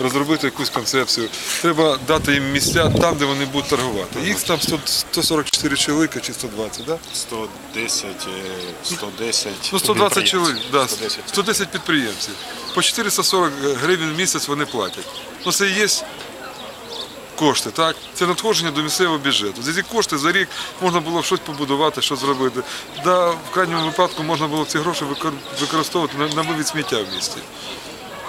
розробити якусь концепцію. Треба дати їм місця там, де вони будуть торгувати. Їх там 100 144 чоловіка чи 120, да? 110, е, 110. Ну, 120 чоловік, да, 110. 110 підприємців. По 440 гривень в місяць вони платять. Ну це і є кошти, так? Це надходження до місцевого бюджету. За ці кошти за рік можна було б щось побудувати, щось зробити. Да, в крайньому випадку можна було б ці гроші використовувати на, на вивід сміття в місті.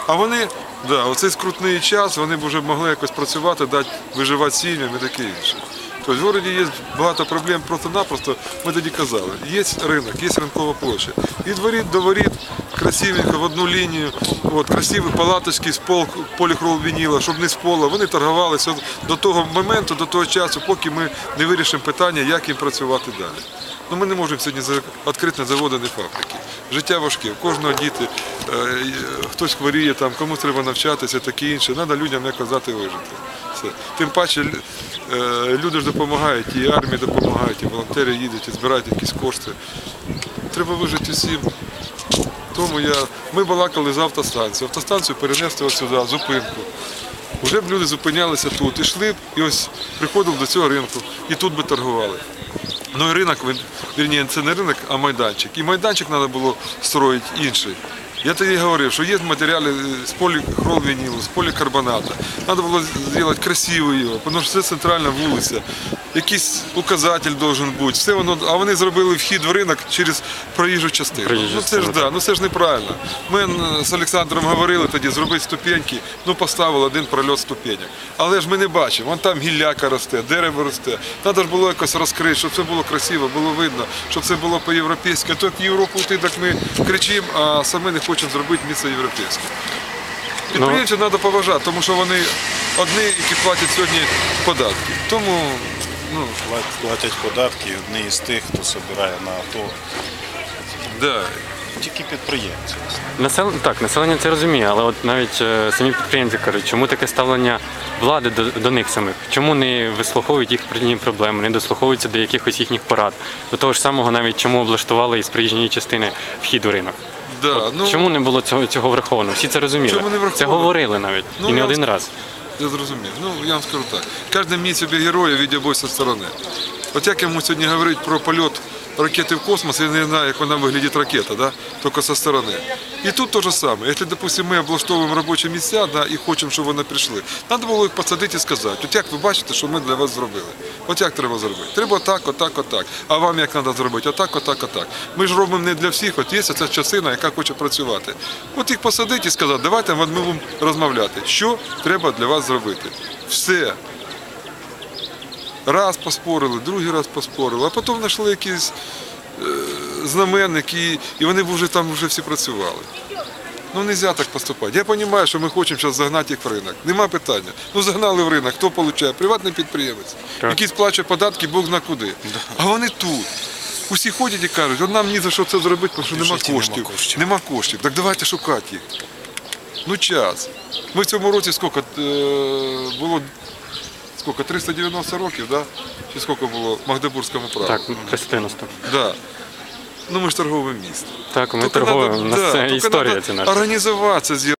А вони, да, оцей скрутний час, вони б вже могли якось працювати, дати виживати сім'ям і таке інше. Тобто в городі є багато проблем просто-напросто, ми тоді казали. Є ринок, є ринкова площа. І дворіт до воріт красивенько в одну лінію, от, красиві палаточки з пол, поліхрол вініла, щоб не з пола. Вони торгувалися до того моменту, до того часу, поки ми не вирішимо питання, як їм працювати далі. Ну, ми не можемо сьогодні відкрити заводи, не фабрики. Життя важке, у кожного діти, е, е, хтось хворіє, там, комусь треба навчатися, таке інше. Треба людям як казати вижити. Все. Тим паче е, люди ж допомагають, і армії допомагають, і волонтери їдуть, і збирають якісь кошти. Треба вижити усім. Тому я, ми балакали з автостанцією. Автостанцію перенесли ось сюди, зупинку. Вже б люди зупинялися тут, ішли б і ось приходили до цього ринку, і тут би торгували. Ну і ринок, вірні, це не ринок, а майданчик. І майданчик треба було строїти інший. Я тоді говорив, що є матеріали з поліхролвінілу, з полікарбоната. Треба було зробити красиво його, тому що це центральна вулиця. Якийсь указатель должен бути. Все воно, а вони зробили вхід в ринок через проїжджу частину. Проїжджу ну це ж да, ну це ж неправильно. Ми м, з Олександром говорили тоді, зробити ступеньки, ну поставили один прольот ступеньок. Але ж ми не бачимо, вон там гілляка росте, дерево росте. Треба ж було якось розкрити, щоб це було красиво, було видно, щоб це було по-європейськи. А то як Європу йти, так ми кричимо, а самі не хочемо зробити місце європейське. Підприємців треба поважати, тому що вони одні, які платять сьогодні податки. Тому ну, Платять податки одні із тих, хто збирає на АТО. да. Тільки підприємці. Насел... Так, населення це розуміє, але от навіть е, самі підприємці кажуть, чому таке ставлення влади до, до них самих? Чому не вислуховують їх проблеми, не дослуховуються до якихось їхніх порад? До того ж самого, навіть чому облаштували із проїжджої частини вхід у ринок? Да, ну, Чому не було цього, цього враховано? Всі це розуміли. Чому не враховано? Це говорили навіть. Ну, і не я один раз. Я зрозумів. Ну, я вам скажу так. Кожен мій собі героя від зі сторони. От як йому сьогодні говорить про польот ракети в космос, я не знаю, як вона виглядить ракета, да? тільки зі сторони. І тут те ж саме. Якщо, допустимо, ми облаштовуємо робочі місця да, і хочемо, щоб вони прийшли, треба було їх посадити і сказати, от як ви бачите, що ми для вас зробили. От як треба зробити? Треба отак, отак, отак. А вам як треба зробити? Отак, отак, отак. Ми ж робимо не для всіх, от є ця частина, яка хоче працювати. От їх посадити і сказати, давайте ми будемо розмовляти, що треба для вас зробити. Все. Раз поспорили, другий раз поспорили, а потім знайшли якийсь е, знаменник, і, і вони вже там вже всі працювали. Ну не можна так поступати. Я розумію, що ми хочемо зараз загнати їх в ринок. Нема питання. Ну загнали в ринок, хто отримує? Приватний підприємець, який сплачує податки, Бог зна куди. А вони тут. Усі ходять і кажуть, от нам ні за що це зробити, тому що нема бюджеті нема коштів. коштів. Нема коштів. Так давайте шукати їх. Ну час. Ми в цьому році скільки е, було скільки, 390 років, да? чи скільки було Магдебурзькому праву? Так, 390. Да. Ну ми ж торгове місто. Так, ми торгуємо. У нас це історія ця наша. Організуватися з